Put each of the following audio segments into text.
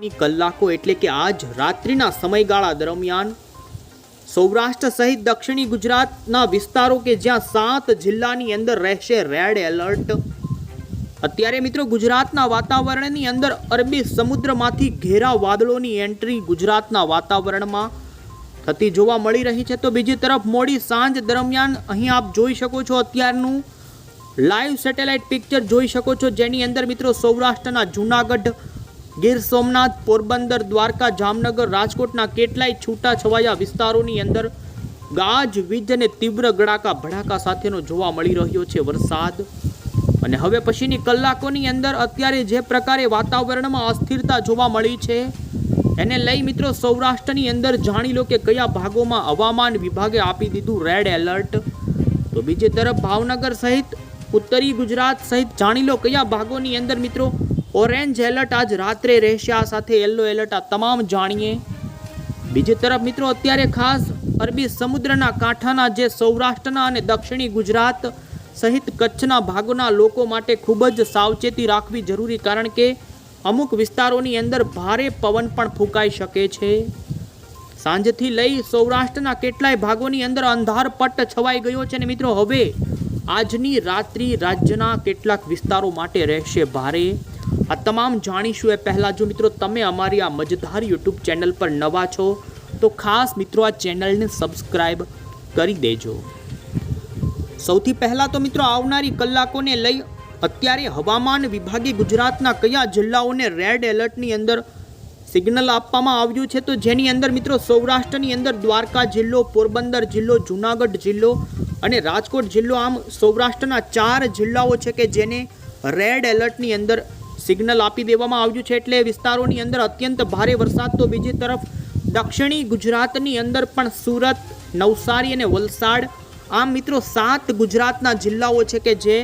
ની કલાકો એટલે કે આજ રાત્રિના સમયગાળા દરમિયાન સૌરાષ્ટ્ર સહિત દક્ષિણી ગુજરાતના વિસ્તારો કે જ્યાં સાત જિલ્લાની અંદર રહેશે રેડ એલર્ટ. અત્યારે મિત્રો ગુજરાતના વાતાવરણની અંદર અરબી સમુદ્રમાંથી ઘેરા વાદળોની એન્ટ્રી ગુજરાતના વાતાવરણમાં થતી જોવા મળી રહી છે. તો બીજી તરફ મોડી સાંજ દરમિયાન અહીં આપ જોઈ શકો છો અત્યારનું લાઈવ સેટેલાઇટ પિક્ચર જોઈ શકો છો. જેની અંદર મિત્રો સૌરાષ્ટ્રના જૂનાગઢ ગીર સોમનાથ, પોરબંદર, દ્વારકા, જામનગર, રાજકોટના કેટલાય છૂટા છવાયા વિસ્તારોની અંદર ગાજ, વીજ અને તીવ્ર ગડાકા ભડાકા સાથેનો જોવા મળી રહ્યો છે વરસાદ. અને હવે પછીની કલાકોની અંદર અત્યારે જે પ્રકારે વાતાવરણમાં અસ્થિરતા જોવા મળી છે, એને લઈ મિત્રો સૌરાષ્ટ્રની અંદર જાણી લો કે કયા ભાગોમાં હવામાન વિભાગે આપી દીધું રેડ એલર્ટ તો બીજી તરફ ભાવનગર સહિત, ઉત્તરી ગુજરાત સહિત જાણી લો કયા ભાગોની અંદર મિત્રો ઓરેન્જ એલર્ટ આજ રાત્રે રહેશે. આ સાથે યલો એલર્ટ આ તમામ જાણીએ. બીજી તરફ મિત્રો, અત્યારે ખાસ અરબી સમુદ્રના કાંઠાના જે સૌરાષ્ટ્રના અને દક્ષિણી ગુજરાત સહિત કચ્છના ભાગોના લોકો માટે ખૂબ જ સાવચેતી રાખવી જરૂરી કારણ કે અમુક વિસ્તારોની અંદર ભારે પવન પણ ફૂંકાઈ શકે છે. સાંજથી લઈ સૌરાષ્ટ્રના કેટલાય ભાગોની અંદર અંધારપટ્ટ છવાઈ ગયો છે અને મિત્રો, હવે આજની રાત્રિ રાજ્યના કેટલાક વિસ્તારો માટે રહેશે ભારે. આ તમામ જાણીશું એ પહેલાં. જો મિત્રો તમે અમારી આ મજધાર યુટ્યુબ ચેનલ પર નવા છો, તો ખાસ મિત્રો આ ચેનલને સબસ્ક્રાઈબ કરી દેજો. સૌથી પહેલાં તો મિત્રો આવનારી કલાકોને લઈ અત્યારે હવામાન વિભાગે ગુજરાતના કયા જિલ્લાઓને રેડ એલર્ટની અંદર સિગ્નલ આપવામાં આવ્યું છે તો જેની અંદર મિત્રો સૌરાષ્ટ્રની અંદર દ્વારકા જિલ્લો, પોરબંદર જિલ્લો, જુનાગઢ જિલ્લો અને રાજકોટ જિલ્લો આમ સૌરાષ્ટ્રના ચાર જિલ્લાઓ છે કે જેને રેડ એલર્ટની અંદર સિગ્નલ આપી દેવામાં આવ્યું છે. એટલે વિસ્તારોની અંદર અત્યંત ભારે વરસાદ તો બીજી તરફ દક્ષિણી ગુજરાતની અંદર પણ સુરત, નવસારી અને વલસાડ આમ મિત્રો સાત ગુજરાતના જિલ્લાઓ છે કે જે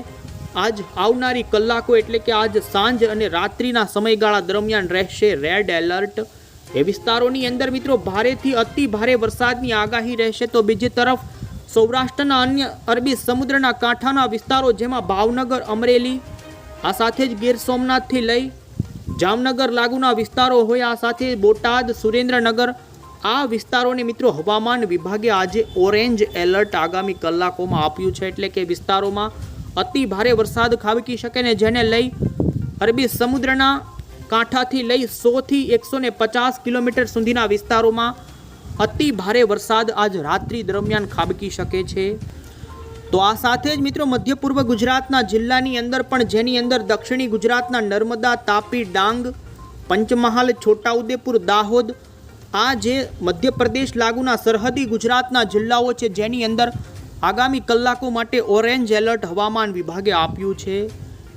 આજ આવનારી કલાકો એટલે કે આજ સાંજ અને રાત્રિના સમયગાળા દરમિયાન રહેશે રેડ એલર્ટ. એ વિસ્તારોની અંદર મિત્રો ભારેથી અતિ ભારે વરસાદની આગાહી રહેશે તો બીજી તરફ સૌરાષ્ટ્રના અન્ય અરબી સમુદ્રના કાંઠાના વિસ્તારો જેમાં ભાવનગર, અમરેલી, આ સાથે જ ગીર સોમનાથથી લઈ જામનગર લાગુના વિસ્તારો હોય, આ સાથે બોટાદ, સુરેન્દ્રનગર, આ વિસ્તારોને મિત્રો હવામાન વિભાગે આજે ઓરેન્જ એલર્ટ આગામી કલાકોમાં આપ્યું છે. એટલે કે વિસ્તારોમાં અતિ ભારે વરસાદ ખાબકી શકે ને જેને લઈ અરબી સમુદ્રના કાંઠાથી લઈ સોથી એકસો ને પચાસ કિલોમીટર સુધીના વિસ્તારોમાં અતિ ભારે વરસાદ આજ રાત્રિ દરમિયાન ખાબકી શકે છે. તો આ સાથે જ મિત્રો મધ્ય પૂર્વ ગુજરાતના જિલ્લાની અંદર પણ જેની અંદર દક્ષિણી ગુજરાતના નર્મદા, તાપી, ડાંગ, પંચમહાલ, છોટાઉદેપુર, દાહોદ આ જે મધ્યપ્રદેશ લાગુના સરહદી ગુજરાતના જિલ્લાઓ છે જેની અંદર આગામી કલાકો માટે ઓરેન્જ એલર્ટ હવામાન વિભાગે આપ્યું છે.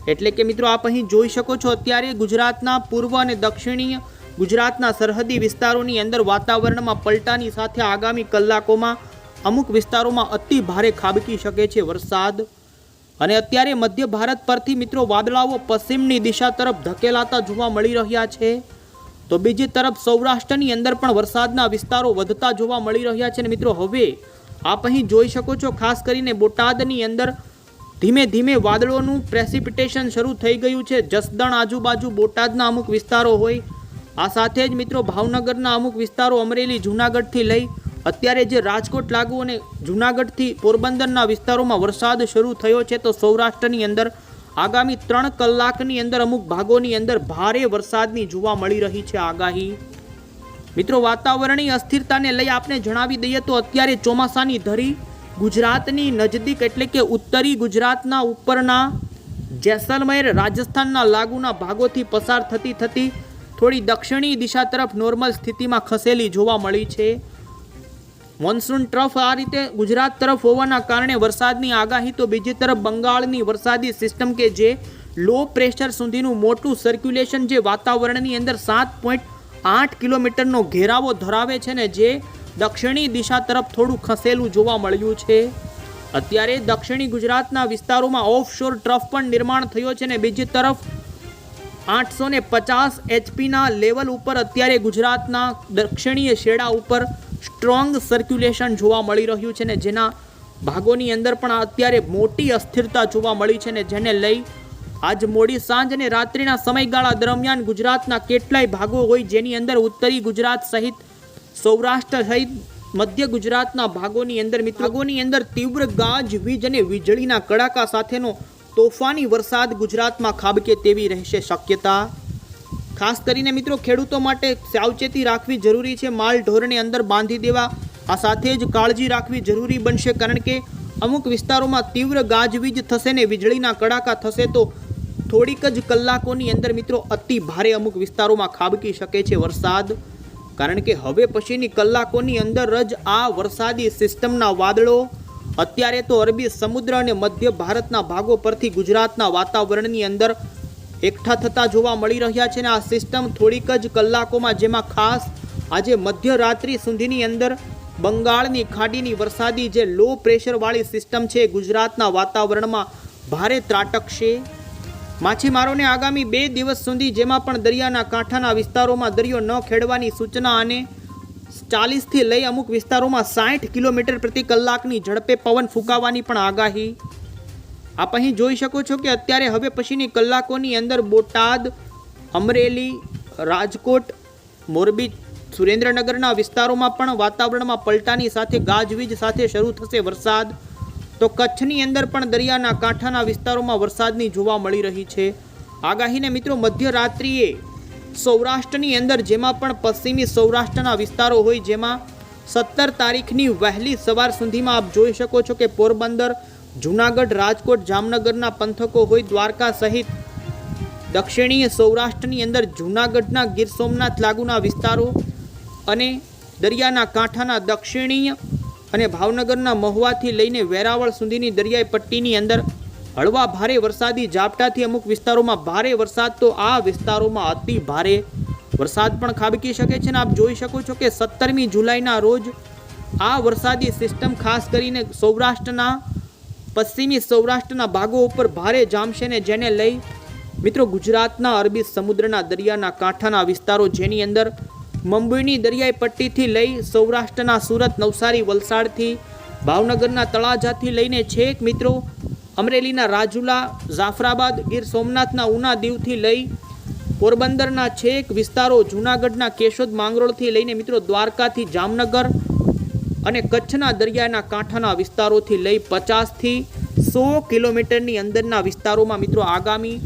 એટલે કે મિત્રો, આપ અહીં જોઈ શકો છો, અત્યારે ગુજરાતના પૂર્વ અને દક્ષિણીય ગુજરાતના સરહદી વિસ્તારોની અંદર વાતાવરણમાં પલટાની સાથે આગામી કલાકોમાં અમુક વિસ્તારોમાં અતિ ભારે ખાબકી શકે છે વરસાદ. અને અત્યારે મધ્ય ભારત પરથી મિત્રો, વાદળાઓ પશ્ચિમની દિશા તરફ ધકેલાતા જોવા મળી રહ્યા છે. તો બીજી તરફ સૌરાષ્ટ્રની અંદર પણ વરસાદના વિસ્તારો વધતા જોવા મળી રહ્યા છે અને મિત્રો, હવે આપ અહીં જોઈ શકો છો, ખાસ કરીને બોટાદની અંદર ધીમે ધીમે વાદળોનું પ્રેસિપિટેશન શરૂ થઈ ગયું છે. જસદણ આજુબાજુ બોટાદના અમુક વિસ્તારો હોય, આ સાથે જ મિત્રો ભાવનગરના અમુક વિસ્તારો અમરેલી, જૂનાગઢથી લઈ અત્યારે જે રાજકોટ લાગુ અને જૂનાગઢથી પોરબંદરના વિસ્તારોમાં વરસાદ શરૂ થયો છે, તો સૌરાષ્ટ્રની અંદર આગામી ત્રણ કલાકની અંદર અમુક ભાગોની અંદર ભારે વરસાદની જોવા મળી રહી છે આગાહી. મિત્રો, વાતાવરણીય અસ્થિરતાને લઈ આપને જણાવી દઈએ તો અત્યારે ચોમાસાની ધરી ગુજરાતની નજદીક એટલે કે ઉત્તરી ગુજરાતના ઉપરના જેસલમેર રાજસ્થાનના લાગુના ભાગોથી પસાર થતી થતી થોડી દક્ષિણી દિશા તરફ નોર્મલ સ્થિતિમાં ખસેલી જોવા મળી છે. મોન્સૂન ટ્રફ આ રીતે ગુજરાત તરફ હોવાના કારણે વરસાદની આગાહી તો બીજી તરફ બંગાળની વરસાદી સિસ્ટમ કે જે લો પ્રેશર સુધીનું મોટું સર્ક્યુલેશન જે વાતાવરણની અંદર સાત પોઈન્ટ આઠ કિલોમીટરનો ઘેરાવો ધરાવે છે ને જે દક્ષિણી દિશા તરફ થોડું ખસેલું જોવા મળ્યું છે. અત્યારે દક્ષિણી ગુજરાતના વિસ્તારોમાં ઓફશોર ટ્રફ પણ નિર્માણ થયો છે ને બીજી તરફ આઠસો ને પચાસ એચપીના લેવલ ઉપર અત્યારે ગુજરાતના દક્ષિણીય શેડા ઉપર સ્ટ્રોંગ સર્ક્યુલેશન જોવા મળી રહ્યું છે ને જેના ભાગોની અંદર પણ અત્યારે મોટી અસ્થિરતા જોવા મળી છે ને જેને લઈ આજ મોડી સાંજ અને રાત્રિના સમયગાળા દરમિયાન ગુજરાતના કેટલાય ભાગો હોય જેની અંદર ઉત્તરી ગુજરાત સહિત સૌરાષ્ટ્ર સહિત મધ્ય ગુજરાતના ભાગોની અંદર મિત્રોની અંદર તીવ્ર ગાજ, વીજ અને વીજળીના કડાકા સાથેનો તોફાની વરસાદ ગુજરાતમાં ખાબકે તેવી રહેશે શક્યતા. ખાસ કરીને મિત્રો ખેડૂતો માટે સાવચેતી રાખવી જરૂરી છે. માલ ઢોરને અંદર બાંધી દેવા, આ સાથે જ કાળજી રાખવી જરૂરી બનશે કારણ કે અમુક વિસ્તારોમાં તીવ્ર ગાજવીજ થશે ને વીજળીના કડાકા થશે તો થોડીક જ કલાકોની અંદર મિત્રો અતિ ભારે અમુક વિસ્તારોમાં ખાબકી શકે છે વરસાદ. કારણ કે હવે પછીની કલાકોની અંદર જ આ વરસાદી સિસ્ટમના વાદળો, અત્યારે તો અરબી સમુદ્ર અને મધ્ય ભારતના ભાગો પરથી ગુજરાતના વાતાવરણની અંદર એકઠા થતા જોવા મળી રહ્યા છે ને આ સિસ્ટમ થોડીક જ કલાકોમાં જેમાં ખાસ આજે મધ્યરાત્રિ સુધીની અંદર બંગાળની ખાડીની વરસાદી જે લો પ્રેશરવાળી સિસ્ટમ છે ગુજરાતના વાતાવરણમાં ભારે ત્રાટકશે. માછીમારોને આગામી બે દિવસ સુધી જેમાં પણ દરિયાના કાંઠાના વિસ્તારોમાં દરિયો ન ખેડવાની સૂચના અને ચાલીસથી લઈ અમુક વિસ્તારોમાં સાઠ કિલોમીટર પ્રતિ કલાકની ઝડપે પવન ફૂંકાવાની પણ આગાહી. આપ અહીં જોઈ શકો છો કે અત્યારે હવે પછીની કલાકોની અંદર બોટાદ, અમરેલી, રાજકોટ, મોરબી, સુરેન્દ્રનગરના વિસ્તારોમાં પણ વાતાવરણમાં પલટાની સાથે ગાજવીજ સાથે શરૂ થશે વરસાદ. તો કચ્છની અંદર પણ દરિયાના કાંઠાના વિસ્તારોમાં વરસાદની જોવા મળી રહી છે. આગાહીને મિત્રો મધ્યરાત્રિએ સૌરાષ્ટ્રની અંદર જેમાં પણ પશ્ચિમી સૌરાષ્ટ્રના વિસ્તારો હોય જેમાં સત્તર તારીખની વહેલી સવાર સુધીમાં આપ જોઈ શકો છો કે પોરબંદર, જૂનાગઢ, રાજકોટ, જામનગરના પંથકો હોય દ્વારકા સહિત દક્ષિણીય સૌરાષ્ટ્રની અંદર જૂનાગઢના ગીર સોમનાથ લાગુના વિસ્તારો અને દરિયાના કાંઠાના દક્ષિણીય અને ભાવનગરના મહુવાથી લઈને વેરાવળ સુધીની દરિયાઈ પટ્ટીની અંદર હળવા ભારે વરસાદી ઝાપટાથી અમુક વિસ્તારોમાં ભારે વરસાદ તો આ વિસ્તારોમાં અતિ ભારે વરસાદ પણ ખાબકી શકે છે ને આપ જોઈ શકો છો કે સત્તરમી જુલાઈના રોજ આ વરસાદી સિસ્ટમ ખાસ કરીને સૌરાષ્ટ્રના, પશ્ચિમી સૌરાષ્ટ્રના ભાગો ઉપર ભારે જામશે ને જેને લઈ મિત્રો ગુજરાતના અરબી સમુદ્રના દરિયાના કાંઠાના વિસ્તારો જેની અંદર મુંબઈની દરિયાઈ પટ્ટીથી લઈ સૌરાષ્ટ્રના સુરત, નવસારી, વલસાડથી ભાવનગરના તળાજાથી લઈને છેક મિત્રો, અમરેલીના રાજુલા, જાફરાબાદ, ગીર સોમનાથના ઉના દીવથી લઈ પોરબંદરના છેક વિસ્તારો, જૂનાગઢના કેશોદ માંગરોળથી લઈને મિત્રો દ્વારકાથી જામનગર અને કચ્છના દરિયાના કાંઠાના વિસ્તારોથી લઈ પચાસથી સો કિલોમીટરની અંદરના વિસ્તારોમાં મિત્રો આગામી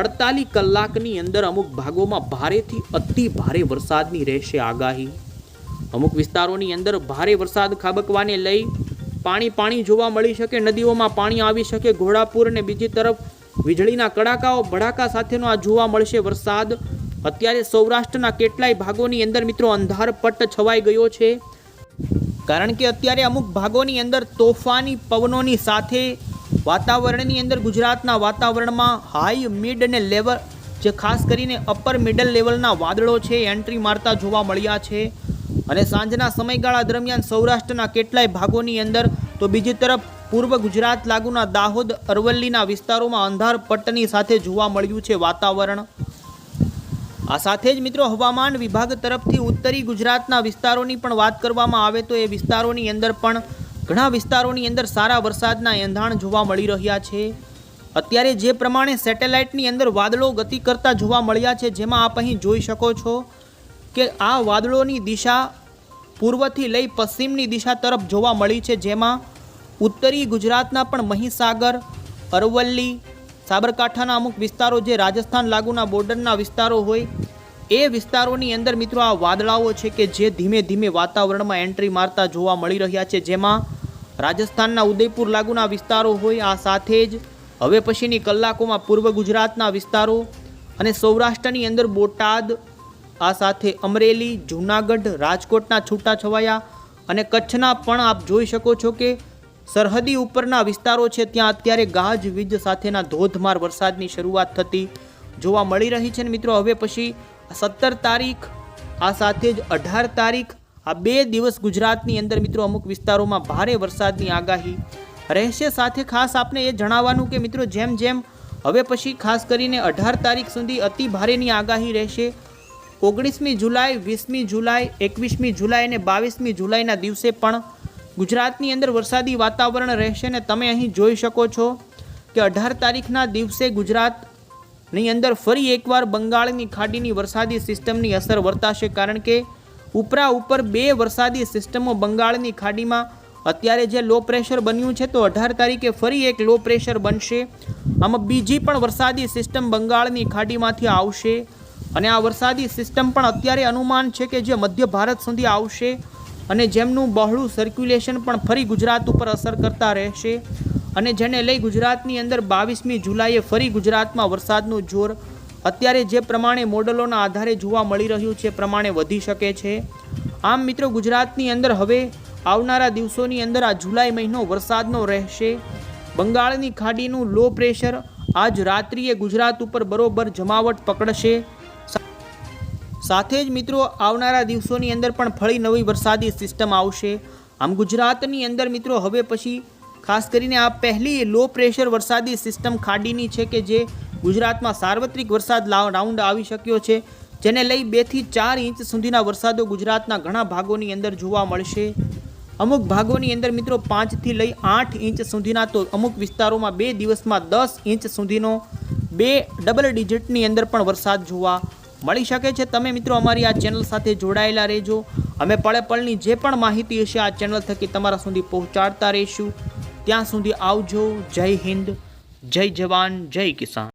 અડતાલીસ કલાકની અંદર અમુક ભાગોમાં ભારેથી અતિ ભારે વરસાદની રહેશે આગાહી. અમુક વિસ્તારોની અંદર ભારે વરસાદ ખાબકવાને લઈ પાણી પાણી જોવા મળી શકે, નદીઓમાં પાણી આવી શકે, ઘોડાપુર અને બીજી તરફ વીજળીના કડાકાઓ, ભડાકા સાથેનો આ જોવા મળશે વરસાદ. અત્યારે સૌરાષ્ટ્રના કેટલાય ભાગોની અંદર મિત્રો અંધારપટ્ટ છવાઈ ગયો છે. કારણ કે અત્યારે અમુક ભાગોની અંદર તોફાની પવનોની સાથે વાતાવરણની અંદર ગુજરાતના વાતાવરણમાં હાઈ મિડ અને લેવલ જે ખાસ કરીને અપર મિડલ લેવલના વાદળો છે એન્ટ્રી મારતા જોવા મળ્યા છે. અને સાંજના સમયગાળા દરમિયાન સૌરાષ્ટ્રના કેટલાય ભાગોની અંદર તો બીજી તરફ પૂર્વ ગુજરાત લાગુના દાહોદ, અરવલ્લીના વિસ્તારોમાં અંધારપટ્ટની સાથે જોવા મળ્યું છે વાતાવરણ. આ સાથે જ મિત્રો હવામાન વિભાગ તરફથી ઉત્તરી ગુજરાતના વિસ્તારોની પણ વાત કરવામાં આવે તો એ વિસ્તારોની અંદર પણ ઘણા વિસ્તારોની અંદર સારા વરસાદના એંધાણ જોવા મળી રહ્યા છે. અત્યારે જે પ્રમાણે સેટેલાઇટની અંદર વાદળો ગતિ કરતા જોવા મળ્યા છે, જેમાં આપ અહીં જોઈ શકો છો કે આ વાદળોની દિશા પૂર્વથી લઈ પશ્ચિમની દિશા તરફ જોવા મળી છે, જેમાં ઉત્તરી ગુજરાતના પણ મહીસાગર, અરવલ્લી, સાબરકાંઠાના અમુક વિસ્તારો જે રાજસ્થાન લાગુના બોર્ડરના વિસ્તારો હોય, એ વિસ્તારોની અંદર મિત્રો આ વાદળાઓ છે કે જે ધીમે ધીમે વાતાવરણમાં એન્ટ્રી મારતા જોવા મળી રહ્યા છે, જેમાં રાજસ્થાનના ઉદયપુર લાગુના વિસ્તારો હોય આ સાથે જ. હવે પછીની કલાકોમાં પૂર્વ ગુજરાતના વિસ્તારો અને સૌરાષ્ટ્રની અંદર બોટાદ, આ સાથે અમરેલી, જૂનાગઢ, રાજકોટના છૂટાછવાયા અને કચ્છના પણ આપ જોઈ શકો છો કે સરહદી ઉપરના વિસ્તારો છે ત્યાં અત્યારે ગાજવીજ સાથેના ધોધમાર વરસાદની શરૂઆત થતી જોવા મળી રહી છે ને મિત્રો. હવે પછી સત્તર તારીખ, આ સાથે જ અઢાર તારીખ આ બે દિવસ ગુજરાતની અંદર મિત્રો અમુક વિસ્તારોમાં ભારે વરસાદની આગાહી. રહેશે સાથે ખાસ આપને એ જણાવવાનું કે મિત્રો જેમ જેમ હવે પછી ખાસ કરીને અઢાર તારીખ સુધી અતિ ભારેની આગાહી રહેશે. ઓગણીસમી જુલાઈ, વીસમી જુલાઈ, એકવીસમી જુલાઈ અને બાવીસમી જુલાઈના દિવસે પણ ગુજરાતની અંદર વરસાદી વાતાવરણ રહેશે ને તમે અહીં જોઈ શકો છો કે અઢાર તારીખના દિવસે ગુજરાતની અંદર ફરી એકવાર બંગાળની ખાડીની વરસાદી સિસ્ટમની અસર વર્તાશે કારણ કે ઉપરા ઉપર બે વરસાદી સિસ્ટમો બંગાળની ખાડીમાં. અત્યારે જે લો પ્રેશર બન્યું છે તો અઢાર તારીખે ફરી એક લો પ્રેશર બનશે. આમાં બીજી પણ વરસાદી સિસ્ટમ બંગાળની ખાડીમાંથી આવશે. અને આ વરસાદી સિસ્ટમ પણ અત્યારે અનુમાન છે કે જે મધ્ય ભારત સુધી આવશે. અને જેમનું બહોળું સર્ક્યુલેશન પણ ફરી ગુજરાત ઉપર અસર કરતા રહેશે. અને જેને લઈ ગુજરાતની અંદર બાવીસમી જુલાઈએ ફરી ગુજરાતમાં વરસાદનું જોર અત્યારે જે પ્રમાણે મોડલોના આધારે જોવા મળી રહ્યું છે પ્રમાણે વધી શકે છે. આમ મિત્રો, ગુજરાતની અંદર હવે આવનારા દિવસોની અંદર આ જુલાઈ મહિનો વરસાદનો રહેશે. બંગાળની ખાડીનું લો પ્રેશર આજ રાત્રિએ ગુજરાત ઉપર બરોબર જમાવટ પકડશે. સાથે જ મિત્રો, આવનારા દિવસોની અંદર પણ ફળી નવી વરસાદી સિસ્ટમ આવશે. આમ ગુજરાતની અંદર મિત્રો, હવે પછી ખાસ કરીને આ પહેલી લો પ્રેશર વરસાદી સિસ્ટમ ખાડીની છે કે જે ગુજરાતમાં સાર્વત્રિક વરસાદ રાઉન્ડ આવી શક્યો છે, જેને લઈ બેથી ચાર ઇંચ સુધીના વરસાદો ગુજરાતના ઘણા ભાગોની અંદર જોવા મળશે. અમુક ભાગોની અંદર મિત્રો પાંચથી લઈ આઠ ઇંચ સુધીના તો અમુક વિસ્તારોમાં બે દિવસમાં દસ ઇંચ સુધીનો બે ડબલ ડિજિટની અંદર પણ વરસાદ જોવા મળી શકે છે. તમે મિત્રો અમારી આ ચેનલ સાથે જોડાયેલા રહેજો. અમે પળે પળની જે પણ માહિતી હશે આ ચેનલ થકી તમારા સુધી પહોંચાડતા રહીશું. ત્યાં સુધી આવજો. જય હિન્દ. જય જવાન. જય કિસાન.